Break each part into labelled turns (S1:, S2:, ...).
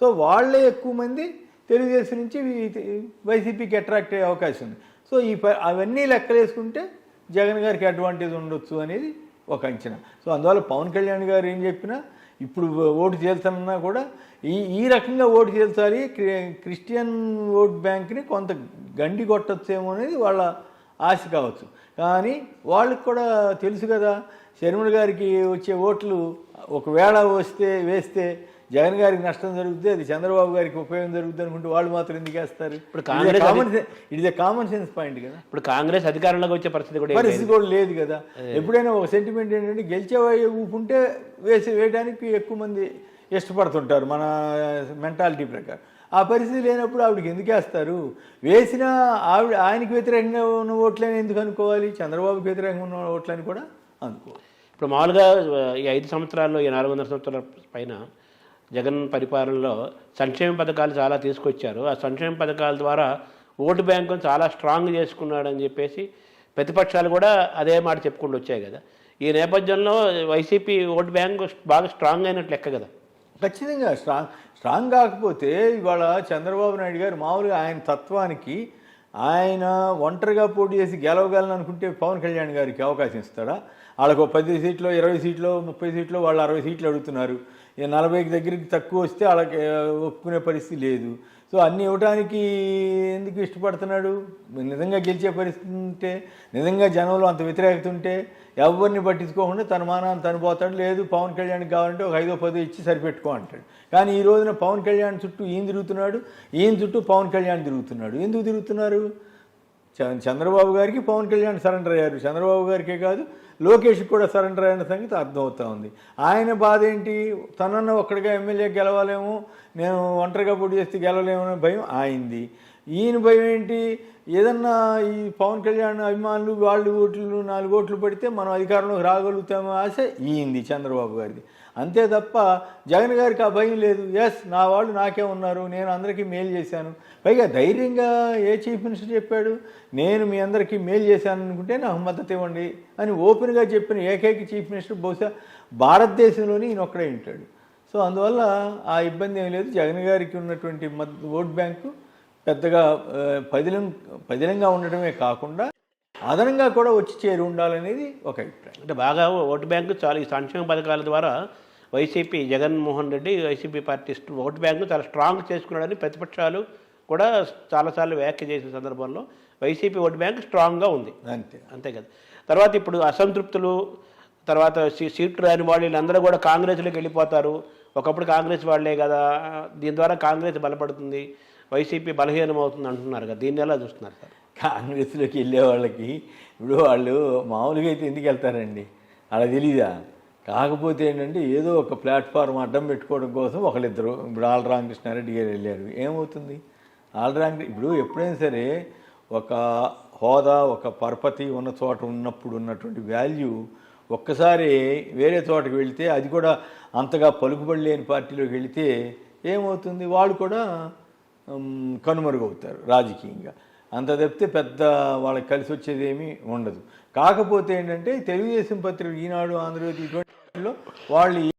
S1: So వాళ్ళే ఎక్కువ మంది తెలుగుదేశం నుంచి వైసీపీకి అట్రాక్ట్ అయ్యే అవకాశం ఉంది. సో ఈ ప అవన్నీ లెక్కలేసుకుంటే జగన్ గారికి అడ్వాంటేజ్ ఉండొచ్చు అనేది ఒక అంచనా. సో అందువల్ల పవన్ కళ్యాణ్ గారు ఏం చెప్పినా ఇప్పుడు ఓటు చేల్చాలన్నా కూడా ఈ ఈ రకంగా ఓటు చేల్చాలి క్రిస్టియన్ ఓట్ బ్యాంక్ని కొంత గండి కొట్టచ్చేమో అనేది వాళ్ళ ఆశ కావచ్చు. కానీ వాళ్ళకి కూడా తెలుసు కదా శర్మల గారికి వచ్చే ఓట్లు ఒకవేళ వస్తే వేస్తే జగన్ గారికి నష్టం జరుగుతుంది అది చంద్రబాబు గారికి ఉపయోగం జరుగుతుంది అనుకుంటే వాళ్ళు మాత్రం ఎందుకు వేస్తారు ఇప్పుడు
S2: Congress
S1: common it common sense point కదా.
S2: ఇప్పుడు కాంగ్రెస్ అధికారంలోకి వచ్చే పరిస్థితి కూడా.
S1: పరిస్థితి కూడా లేదు కదా. ఎప్పుడైనా ఒక సెంటిమెంట్ ఏంటంటే గెలిచే ఊపుంటే వేసి వేయడానికి ఎక్కువ మంది ఇష్టపడుతుంటారు మన మెంటాలిటీ ప్రకారం. ఆ పరిస్థితి లేనప్పుడు ఆవిడకి ఎందుకు వేస్తారు? వేసినా ఆవిడ ఆయనకి వ్యతిరేకంగా ఉన్న ఓట్లని ఎందుకు అనుకోవాలి? చంద్రబాబుకి వ్యతిరేకంగా ఉన్న ఓట్లని కూడా అనుకోవాలి.
S2: ఇప్పుడు మామూలుగా ఈ ఐదు సంవత్సరాల్లో ఈ నాలుగు వందల సంవత్సరాల పైన జగన్ పరిపాలనలో సంక్షేమ పథకాలు చాలా తీసుకొచ్చారు. ఆ సంక్షేమ పథకాల ద్వారా ఓటు బ్యాంకును చాలా స్ట్రాంగ్ చేసుకున్నాడని చెప్పేసి ప్రతిపక్షాలు కూడా అదే మాట చెప్పుకుంటూ వచ్చాయి కదా. ఈ నేపథ్యంలో వైసీపీ ఓటు బ్యాంక్ బాగా స్ట్రాంగ్ అయినట్లు లెక్క కదా.
S1: ఖచ్చితంగా స్ట్రాంగ్ స్ట్రాంగ్ కాకపోతే ఇవాళ చంద్రబాబు నాయుడు గారు మామూలుగా ఆయన తత్వానికి ఆయన ఒంటరిగా పోటీ చేసి గెలవగలను అనుకుంటే పవన్ కళ్యాణ్ గారికి అవకాశం ఇస్తాడా? వాళ్ళకు ఒక పది సీట్లు ఇరవై సీట్లు ముప్పై సీట్లు వాళ్ళు అరవై సీట్లు అడుగుతున్నారు. నలభైకి దగ్గరికి తక్కువ వస్తే వాళ్ళకి ఒప్పుకునే పరిస్థితి లేదు. సో అన్ని ఇవ్వడానికి ఎందుకు ఇష్టపడుతున్నాడు? నిజంగా గెలిచే పరిస్థితి ఉంటే నిజంగా జనంలో అంత వ్యతిరేకత ఉంటే ఎవరిని పట్టించుకోకుండా తన మానాన్ని తను పోతాడు. లేదు పవన్ కళ్యాణ్కి కావాలంటే ఒక ఐదో పదో ఇచ్చి సరిపెట్టుకో అంటాడు. కానీ ఈ రోజున పవన్ కళ్యాణ్ చుట్టూ ఈయన తిరుగుతున్నాడు? ఈయన చుట్టూ పవన్ కళ్యాణ్ తిరుగుతున్నాడు? ఎందుకు తిరుగుతున్నారు? చంద్రబాబు గారికి పవన్ కళ్యాణ్ సరెండర్ అయ్యారు. చంద్రబాబు గారికే కాదు లోకేష్కి కూడా సరెండర్ అయిన సంగతి అర్థమవుతా ఉంది. ఆయన బాధ ఏంటి? తనను ఒక్కడిగా ఎమ్మెల్యే గెలవలేము. నేను ఒంటరిగా పోటీ చేస్తే గెలవలేము అనే భయం ఆయింది. ఈయన భయం ఏంటి? ఏదన్నా ఈ పవన్ కళ్యాణ్ అభిమానులు వాళ్ళు ఓట్లు నాలుగు ఓట్లు పడితే మనం అధికారంలోకి రాగలుగుతామో ఆశ ఈయింది చంద్రబాబు గారిది. అంతే తప్ప జగన్ గారికి ఆ భయం లేదు. ఎస్ నా వాళ్ళు నాకే ఉన్నారు. నేను అందరికీ మేలు చేశాను. పైగా ధైర్యంగా ఏ చీఫ్ మినిస్టర్ చెప్పాడు? నేను మీ అందరికీ మేలు చేశాను అనుకుంటే నాకు మద్దతు ఇవ్వండి అని ఓపెన్గా చెప్పిన ఏకైక చీఫ్ మినిస్టర్ బహుశా భారతదేశంలోని ఈయన ఒక్కడే ఉంటాడు. సో అందువల్ల ఆ ఇబ్బంది ఏం లేదు. జగన్ గారికి ఉన్నటువంటి మద్ ఓట్ బ్యాంకు పెద్దగా పదిలం పదిలంగా ఉండటమే కాకుండా అదనంగా కూడా వచ్చి చేరి ఉండాలనేది ఒక అభిప్రాయం.
S2: అంటే బాగా ఓటు బ్యాంకు చాలా ఈ సంక్షేమ పథకాల ద్వారా YCP Jaganmohan Reddy YCP party vote bank చాలా స్ట్రాంగ్ చేసుకున్నాడని ప్రతిపక్షాలు కూడా చాలాసార్లు వ్యాఖ్య చేసిన సందర్భంలో వైసీపీ ఓటు బ్యాంక్ స్ట్రాంగ్గా ఉంది.
S1: అంతే.
S2: అంతే కదా. తర్వాత ఇప్పుడు అసంతృప్తులు తర్వాత సీ- సీట్లు రాని వాళ్ళు వీళ్ళందరూ కూడా కాంగ్రెస్లోకి వెళ్ళిపోతారు. ఒకప్పుడు కాంగ్రెస్ వాళ్ళే కదా. దీని ద్వారా కాంగ్రెస్ బలపడుతుంది. వైసీపీ బలహీనం అవుతుంది అంటున్నారు కదా. దీన్ని ఎలా చూస్తున్నారు సార్?
S1: కాంగ్రెస్లోకి వెళ్ళే వాళ్ళకి ఇప్పుడు వాళ్ళు మామూలుగా అయితే ఎందుకు వెళ్తారండి? అలా తెలీదా? కాకపోతే ఏంటంటే ఏదో ఒక ప్లాట్ఫామ్ అడ్డం పెట్టుకోవడం కోసం ఒకళ్ళిద్దరు ఇప్పుడు ఆల్ రామకృష్ణారెడ్డి గారు వెళ్ళారు. ఏమవుతుంది? ఆల్ రామ ఇప్పుడు ఎప్పుడైనా సరే ఒక హోదా ఒక పరపతి ఉన్న చోట ఉన్నప్పుడు ఉన్నటువంటి వాల్యూ ఒక్కసారి వేరే చోటకి వెళితే అది కూడా అంతగా పలుకుబడి లేని పార్టీలోకి వెళితే ఏమవుతుంది? వాళ్ళు కూడా కనుమరుగవుతారు రాజకీయంగా. అంత తప్పితే పెద్ద వాళ్ళకి కలిసి వచ్చేది ఏమీ ఉండదు. కాకపోతే ఏంటంటే తెలుగుదేశం పత్రిక ఈనాడు ఆంధ్రజ్యోతి ఇటువంటి వాళ్ళు ఏ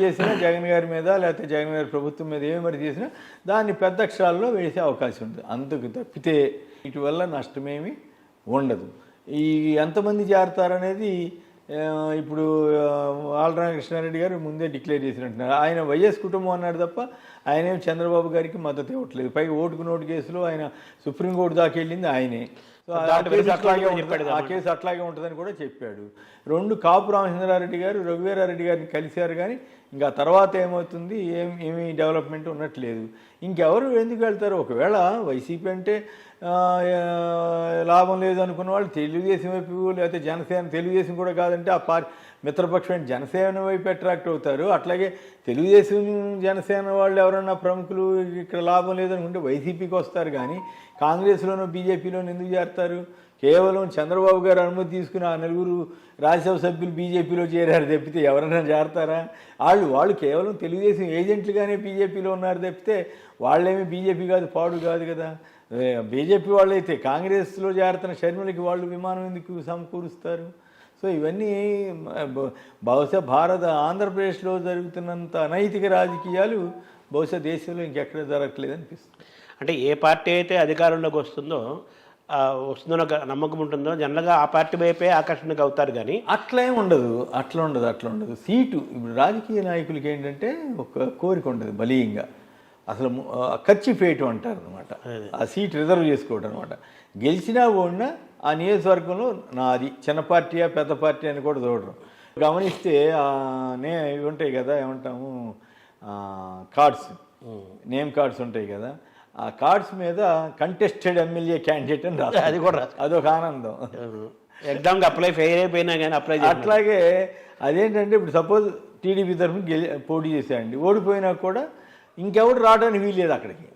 S1: చేసినా జగన్ గారి మీద లేకపోతే జగన్ గారి ప్రభుత్వం మీద ఏ చేసినా దాన్ని పెద్ద అక్షరాల్లో వేసే అవకాశం ఉంటుంది అంతకు తప్పితే వీటి వల్ల ఉండదు. ఈ ఎంతమంది చేరతారనేది ఇప్పుడు ఆలరామకృష్ణారెడ్డి గారు ముందే డిక్లేర్ చేసినట్టున్నారు. ఆయన వైఎస్ కుటుంబం అన్నాడు తప్ప ఆయన ఏం చంద్రబాబు గారికి మద్దతు ఇవ్వట్లేదు. పైగా ఓటుకు నోటు కేసులో ఆయన సుప్రీంకోర్టు దాకా వెళ్ళింది ఆయనే. ఆ కేసు అట్లాగే
S2: చెప్పాడు
S1: ఉంటుంది. ఆ కేసు అట్లాగే ఉంటుందని కూడా చెప్పాడు. రెండు కాపు రామచంద్రారెడ్డి గారు రఘువీరారెడ్డి గారిని కలిశారు కానీ ఇంకా తర్వాత ఏమవుతుంది? ఏం ఏమీ డెవలప్మెంట్ ఉన్నట్లేదు ఇంకెవరు ఎందుకు వెళ్తారు? ఒకవేళ వైసీపీ అంటే లాభం లేదు అనుకున్న వాళ్ళు తెలుగుదేశం వైపు లేకపోతే జనసేన తెలుగుదేశం కూడా కాదంటే ఆ పార్టీ మిత్రపక్షమైన జనసేన వైపు అట్రాక్ట్ అవుతారు. అట్లాగే తెలుగుదేశం జనసేన వాళ్ళు ఎవరన్నా ప్రముఖులు ఇక్కడ లాభం లేదనుకుంటే వైసీపీకి వస్తారు కానీ కాంగ్రెస్లోనూ బీజేపీలోనూ ఎందుకు చేరతారు? కేవలం చంద్రబాబు గారు అనుమతి తీసుకుని ఆ నలుగురు రాజ్యసభ సభ్యులు బీజేపీలో చేరారు తప్పితే ఎవరైనా చేరతారా? వాళ్ళు వాళ్ళు కేవలం తెలుగుదేశం ఏజెంట్లుగానే బీజేపీలో ఉన్నారు తప్పితే వాళ్ళేమి బీజేపీ కాదు పాడు కాదు కదా? బీజేపీ వాళ్ళైతే కాంగ్రెస్లో చేరుతున్న షర్మిలకి వాళ్ళు విమానం ఎందుకు సమకూరుస్తారు? సో ఇవన్నీ బహుశా భారత ఆంధ్రప్రదేశ్లో జరుగుతున్నంత అనైతిక రాజకీయాలు బహుశా దేశంలో ఇంకెక్కడ జరగట్లేదు అనిపిస్తుంది
S2: అంటే ఏ పార్టీ అయితే అధికారంలోకి వస్తుందో వస్తుందో నమ్మకం ఉంటుందో జనరల్గా ఆ పార్టీ వైపే ఆకర్షణకు అవుతారు కానీ.
S1: అట్లా ఉండదు అట్లా ఉండదు అట్లా ఉండదు. సీటు ఇప్పుడు రాజకీయ నాయకులకి ఏంటంటే ఒక కోరిక ఉంటుంది బలీయంగా. అసలు ఖర్చు వేయటం అంటారు అనమాట ఆ సీట్ రిజర్వ్ చేసుకోవటం అనమాట గెలిచినా ఓడినా ఆ నియోజకవర్గంలో నాది చిన్న పార్టీయా పెద్ద పార్టీ అని కూడా చూడరు. గమనిస్తే నే ఇవి ఉంటాయి కదా ఏమంటాము కార్డ్స్. నేమ్ కార్డ్స్ ఉంటాయి కదా. ఆ కార్డ్స్ మీద కంటెస్టెడ్ ఎమ్మెల్యే క్యాండిడేట్ అని రాస్తారు.
S2: అది కూడా
S1: అదొక ఆనందం.
S2: ఎగ్జామ్కి అప్లై ఫెయిల్ అయిపోయినా కానీ అప్లై
S1: అట్లాగే అదేంటంటే ఇప్పుడు సపోజ్ టీడీపీ తరఫున గెలి పోటీ చేశాయండి ఓడిపోయినా కూడా ఇంకెవడు రావడానికి వీల్లేదు అక్కడికి.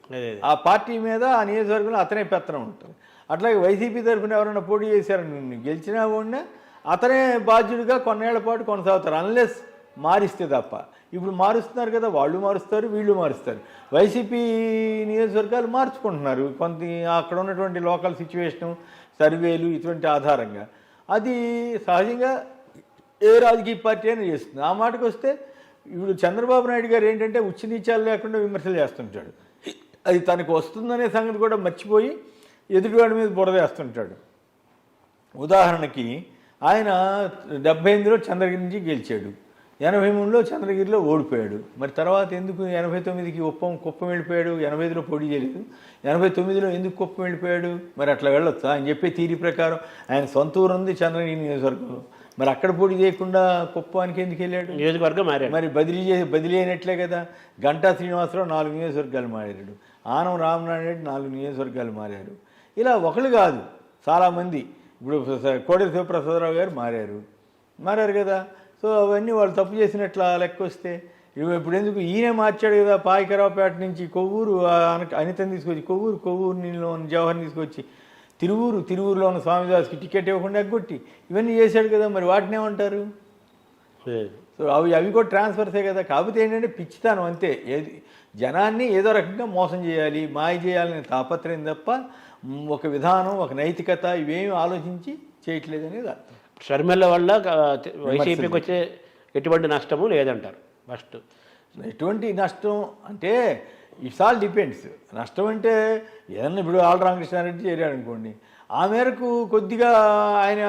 S1: ఆ పార్టీ మీద ఆ నియోజకవర్గంలో అతనే పెత్తనం ఉంటుంది. అట్లాగే వైసీపీ తరఫున ఎవరైనా పోటీ చేశారని గెలిచినా కూడా అతనే బాధ్యుడిగా కొన్నేళ్ళ పాటు కొనసాగుతారు అన్లెస్ మారిస్తే తప్ప. ఇప్పుడు మారుస్తున్నారు కదా వాళ్ళు మారుస్తారు వీళ్ళు మారుస్తారు. వైసీపీ నియోజకవర్గాలు మార్చుకుంటున్నారు. కొంత అక్కడ ఉన్నటువంటి లోకల్ సిచ్యువేషను సర్వేలు ఇటువంటి ఆధారంగా. అది సహజంగా ఏ రాజకీయ పార్టీ అయినా చేస్తుంది. ఆ మాటకు వస్తే ఇప్పుడు చంద్రబాబు నాయుడు గారు ఏంటంటే ఉచ్చినీచాలు లేకుండా విమర్శలు చేస్తుంటాడు. అది తనకు వస్తుందనే సంగతి కూడా మర్చిపోయి ఎదుటివాడి మీద బురదేస్తుంటాడు ఉదాహరణకి ఆయన డెబ్బై ఎనిమిదిలో చంద్రగిరి నుంచి గెలిచాడు. ఎనభై మూడులో చంద్రగిరిలో ఓడిపోయాడు. మరి తర్వాత ఎందుకు ఎనభై తొమ్మిదికి కుప్పం కుప్పం వెళ్ళిపోయాడు? ఎనభై ఐదులో పోటీ చేయలేదు. ఎనభై తొమ్మిదిలో ఎందుకు కుప్పం వెళ్ళిపోయాడు? మరి అట్లా వెళ్ళొచ్చు ఆయన చెప్పే తీరి ప్రకారం ఆయన సొంత ఊరు ఉంది చంద్రగిరి నియోజకవర్గంలో. మరి అక్కడ పోటీ చేయకుండా కుప్పానికి ఎందుకు వెళ్ళాడు?
S2: నియోజకవర్గం మారాడు.
S1: మరి బదిలీ చేసి బదిలీ అయినట్లే కదా. గంటా శ్రీనివాసరావు నాలుగు నియోజకవర్గాలు మారాడు. ఆనం రామనారాయణ రెడ్డి నాలుగు నియోజకవర్గాలు మారారు. ఇలా ఒకళ్ళు కాదు చాలామంది. ఇప్పుడు కోడెల శివప్రసాదరావు గారు మారారు. మారారు కదా. సో అవన్నీ వాళ్ళు తప్పు చేసినట్ల లెక్క వస్తే ఇవి ఇప్పుడు ఎందుకు ఈయనే మార్చాడు కదా పాయికరావుపేట నుంచి కొవ్వూరు అనితని తీసుకొచ్చి కొవ్వూరు కొవ్వూరు నీళ్ళు జవహర్ని తీసుకొచ్చి తిరువూరు తిరువూరులో ఉన్న స్వామిదాస్కి టికెట్ ఇవ్వకుండా ఎగ్గొట్టి ఇవన్నీ చేశాడు కదా మరి వాటిని ఏమంటారు?
S2: అదే.
S1: సో అవి అవి కూడా ట్రాన్స్ఫర్సే కదా కాకపోతే ఏంటంటే పిచ్చితనం అంతే. ఏది జనాన్ని ఏదో రకంగా మోసం చేయాలి మాయ చేయాలనే తాపత్రయం తప్ప ఒక విధానం ఒక నైతికత ఇవేమి ఆలోచించి చేయట్లేదు అనేది అర్థం.
S2: షర్మిల వల్ల వైసీపీకి వచ్చే ఎటువంటి నష్టము లేదంటారు ఫస్ట్.
S1: ఎటువంటి నష్టం అంటే ఇట్స్ ఆల్ డిపెండ్స్. నష్టం అంటే ఏదన్నా ఇప్పుడు ఆల్ రామకృష్ణారెడ్డి చేరాడు అనుకోండి ఆ మేరకు కొద్దిగా ఆయన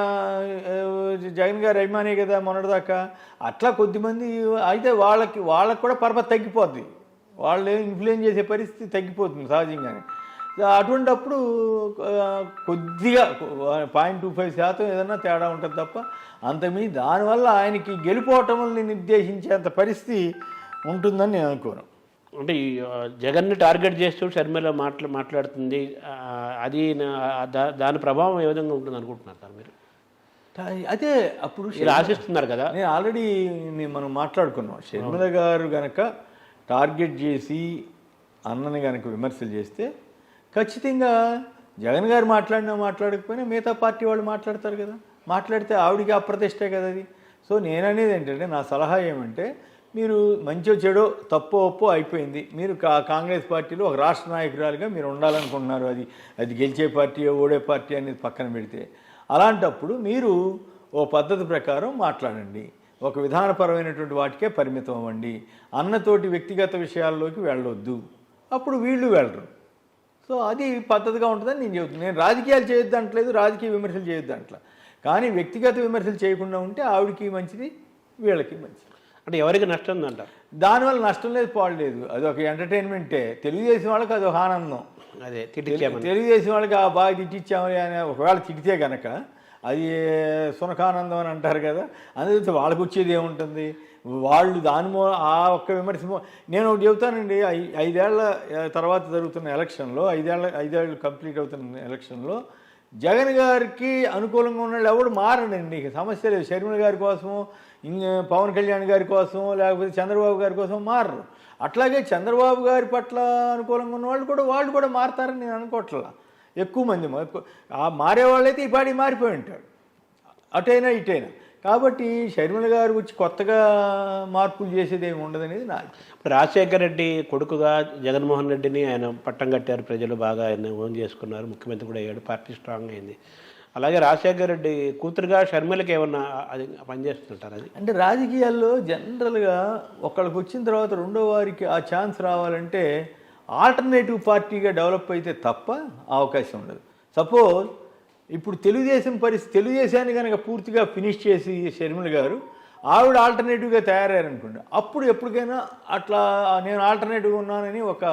S1: జగన్ గారు అభిమానే కదా మొన్నటిదాకా. అట్లా కొద్దిమంది అయితే వాళ్ళకి వాళ్ళకి కూడా పరపతి తగ్గిపోద్ది. వాళ్ళు ఇన్ఫ్లుయెన్స్ చేసే పరిస్థితి తగ్గిపోతుంది సహజంగానే. అటువంటిప్పుడు కొద్దిగా పాయింట్ టూ ఫైవ్ శాతం ఏదన్నా తేడా ఉంటుంది తప్ప అంతమీ దానివల్ల ఆయనకి గెలిపోవటం నిర్దేశించేంత పరిస్థితి ఉంటుందని నేను అనుకోను.
S2: అంటే జగన్ని టార్గెట్ చేస్తూ షర్మిల మాట్లా మాట్లాడుతుంది. అది దాని ప్రభావం ఏ విధంగా ఉంటుంది అనుకుంటున్నారు సార్ మీరు?
S1: అదే అప్పుడు
S2: ఆశిస్తున్నారు కదా?
S1: నేను ఆల్రెడీ మనం మాట్లాడుకున్నాం. షర్మిల గారు గనక టార్గెట్ చేసి అన్నని గనక విమర్శలు చేస్తే ఖచ్చితంగా జగన్ గారు మాట్లాడినా మాట్లాడకపోయినా మిగతా పార్టీ వాళ్ళు మాట్లాడతారు కదా. మాట్లాడితే ఆవిడికి అప్రతిష్టే కదా అది. సో నేననేది ఏంటంటే నా సలహా ఏమంటే మీరు మంచో చెడో తప్పో ఒప్పో అయిపోయింది. మీరు కా కాంగ్రెస్ పార్టీలో ఒక రాష్ట్ర నాయకురాలుగా మీరు ఉండాలనుకుంటున్నారు అది. అది గెలిచే పార్టీ ఓడే పార్టీ అనేది పక్కన పెడితే. అలాంటప్పుడు మీరు ఓ పద్ధతి ప్రకారం మాట్లాడండి. ఒక విధానపరమైనటువంటి వాటికే పరిమితం అవ్వండి. అన్నతోటి వ్యక్తిగత విషయాల్లోకి వెళ్ళొద్దు. అప్పుడు వీళ్ళు వెళ్ళరు. సో అది పద్ధతిగా ఉంటుందని నేను చెబుతున్నాను నేను రాజకీయాలు చేయొద్దు అంటలేదు రాజకీయ విమర్శలు చేయొద్దు అంట్లా. కానీ వ్యక్తిగత విమర్శలు చేయకుండా ఉంటే ఆవిడకి మంచిది వీళ్ళకి మంచిది.
S2: అంటే ఎవరికి నష్టం ఉందంటారు
S1: దానివల్ల నష్టం లేదు పాడలేదు అది ఒక ఎంటర్టైన్మెంటే తెలుగుదేశం వాళ్ళకి అది ఒక ఆనందం.
S2: అదే తిట్టించామని
S1: తెలుగుదేశం వాళ్ళకి ఆ బాగా తిట్టించామని అని ఒకవేళ తిడితే గనక అది సునకానందం అని అంటారు కదా అందుకే వాళ్ళకి వచ్చేది ఏముంటుంది? వాళ్ళు దాని మూ ఆ ఒక్క విమర్శ నేను ఒకటి చెబుతానండి ఐ- ఐదేళ్ళ తర్వాత జరుగుతున్న ఎలక్షన్లో ఐదేళ్ళ ఐదేళ్ళు కంప్లీట్ అవుతున్న ఎలక్షన్లో జగన్ గారికి అనుకూలంగా ఉన్న వాళ్ళు ఎవడు మారండి సమస్య లేదు. షర్మిల గారి కోసము పవన్ కళ్యాణ్ గారి కోసం లేకపోతే చంద్రబాబు గారి కోసం మారరు. అట్లాగే చంద్రబాబు గారి పట్ల అనుకూలంగా ఉన్న వాళ్ళు కూడా వాళ్ళు కూడా మారతారని నేను అనుకోవట్లా. ఎక్కువ మంది ఆ మారే వాళ్ళైతే ఈ పాడి మారిపోయి ఉంటాడు అటైనా ఇటైనా. కాబట్టి షర్మిల గారు వచ్చి కొత్తగా మార్పులు చేసేది ఏమి ఉండదనేది నా
S2: రాజశేఖర రెడ్డి కొడుకుగా జగన్మోహన్ రెడ్డిని ఆయన పట్టం కట్టారు ప్రజలు బాగా ఆయన ఓన్ చేసుకున్నారు. ముఖ్యమంత్రి కూడా అయ్యాడు పార్టీ స్ట్రాంగ్ అయింది. అలాగే రాజశేఖర రెడ్డి కూతురుగా షర్మిలకి ఏమన్నా అది పనిచేస్తుంటారు అది?
S1: అంటే రాజకీయాల్లో జనరల్గా ఒకళ్ళకి వచ్చిన తర్వాత రెండో వారికి ఆ ఛాన్స్ రావాలంటే ఆల్టర్నేటివ్ పార్టీగా డెవలప్ అయితే తప్ప అవకాశం ఉండదు. సపోజ్ ఇప్పుడు తెలుగుదేశం పరిస్థితి తెలుగుదేశాన్ని కనుక పూర్తిగా ఫినిష్ చేసి షర్మిల గారు ఆవిడ ఆల్టర్నేటివ్గా తయారయ్యారనుకోండి అప్పుడు ఎప్పటికైనా అట్లా నేను ఆల్టర్నేటివ్గా ఉన్నానని ఒక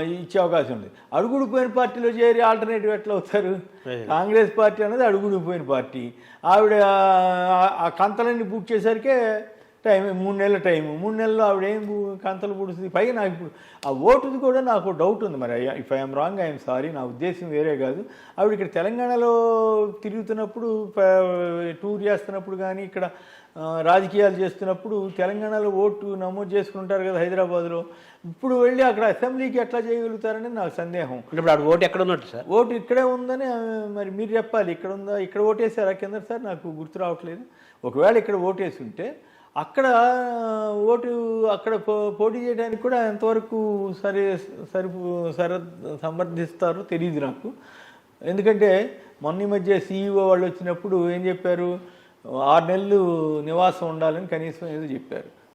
S1: ఇచ్చే అవకాశం ఉంది. అడుగుడిపోయిన పార్టీలో చేరి ఆల్టర్నేటివ్ ఎట్లా అవుతారు? కాంగ్రెస్ పార్టీ అనేది అడుగుడిపోయిన పార్టీ. ఆవిడ ఆ- కంతలన్నీ బుక్ చేసరికే టైం మూడు నెలల టైం. మూడు నెలల్లో ఆవిడ ఏం కంతలు పుడుతుంది పైగా నాకు ఇప్పుడు ఆ ఓటుది కూడా నాకు డౌట్ ఉంది. మరి if I'm wrong I'm sorry నా ఉద్దేశం వేరే కాదు. ఆవిడ ఇక్కడ తెలంగాణలో తిరుగుతున్నప్పుడు టూర్ చేస్తున్నప్పుడు కానీ ఇక్కడ రాజకీయాలు చేస్తున్నప్పుడు తెలంగాణలో ఓటు నమోదు చేసుకుంటారు కదా హైదరాబాద్లో. ఇప్పుడు వెళ్ళి అక్కడ అసెంబ్లీకి ఎట్లా చేయగలుగుతారని నాకు సందేహం.
S2: ఇప్పుడు ఆడ ఓటు ఎక్కడ ఉన్నట్టు సార్?
S1: ఓటు ఇక్కడే ఉందని మరి మీరు చెప్పాలి. ఇక్కడ ఉందా? ఇక్కడ ఓటేసారా కింద సార్? నాకు గుర్తు రావట్లేదు. ఒకవేళ ఇక్కడ ఓటేసి ఉంటే అక్కడ ఓటు అక్కడ పో- పోటీ చేయడానికి కూడా ఎంతవరకు సరి సరిపు సర సమర్థిస్తారో తెలియదు నాకు. ఎందుకంటే మొన్న మధ్య సీఈఓ వాళ్ళు వచ్చినప్పుడు ఏం చెప్పారు? ఆరు నెలలు నివాసం ఉండాలని కనీసం ఏదో చెప్పారు.